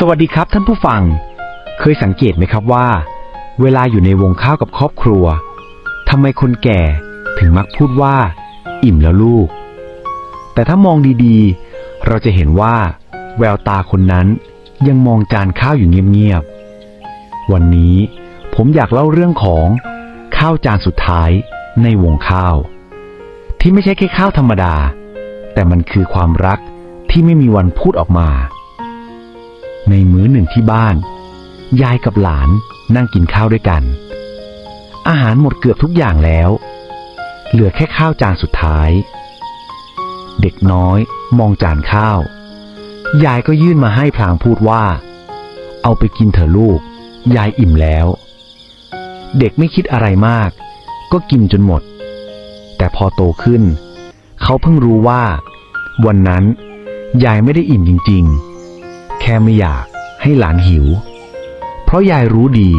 สวัสดีครับท่านผู้ฟัง เคยสังเกตไหมครับว่า เวลาอยู่ในวงข้าวกับครอบครัวทำไมคนแก่ถึงมักพูดว่า อิ่มแล้วลูก แต่ถ้ามองดีๆ เราจะเห็นว่า แววตาคนนั้นยังมองจานข้าวอยู่เงียบๆ วันนี้ผมอยากเล่าเรื่องของข้าวจานสุดท้ายในวงข้าว ที่ไม่ใช่แค่ข้าวธรรมดา แต่มันคือความรักที่ไม่มีวันพูดออกมา ในมื้อหนึ่งที่บ้าน ยายกับหลานนั่งกินข้าวด้วยกัน อาหารหมดเกือบทุกอย่างแล้ว เหลือแค่ข้าวจานสุดท้าย เด็กน้อยมองจานข้าว ยายก็ยื่นมาให้พลางพูดว่า เอาไปกินเถอะลูก ยายอิ่มแล้ว เด็กไม่คิดอะไรมาก ก็กินจนหมด แต่พอโตขึ้น เขาเพิ่งรู้ว่า วันนั้นยายไม่ได้อิ่มจริง ๆ ค่ไม่อยากให้หลานหิว เพราะยายรู้ดี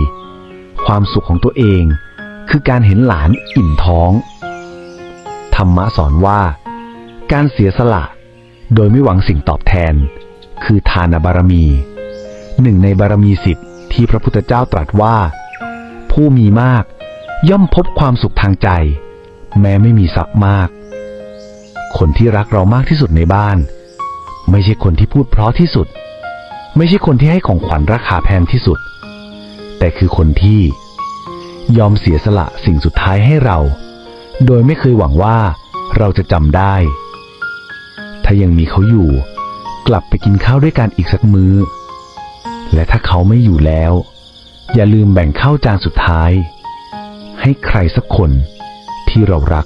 ความสุขของตัวเองคือการเห็นหลานอิ่มท้อง ธรรมะสอนว่า การเสียสละ โดยไม่หวังสิ่งตอบแทน คือทานบารมี หนึ่งในบารมีสิบที่พระพุทธเจ้าตรัสว่า ผู้มีมากย่อมพบความสุขทางใจ แม้ไม่มีทรัพย์มาก คนที่รักเรามากที่สุดในบ้าน ไม่ใช่คนที่พูดเพราะที่สุด ไม่ใช่คนที่ให้ของขวัญราคาแพงที่สุด แต่คือคนที่ยอมเสียสละสิ่งสุดท้ายให้เรา โดยไม่เคยหวังว่าเราจะจำได้ ถ้ายังมีเขาอยู่ กลับไปกินข้าวด้วยกันอีกสักมื้อ และถ้าเขาไม่อยู่แล้ว อย่าลืมแบ่งข้าวจานสุดท้าย ให้ใครสักคนที่เรารัก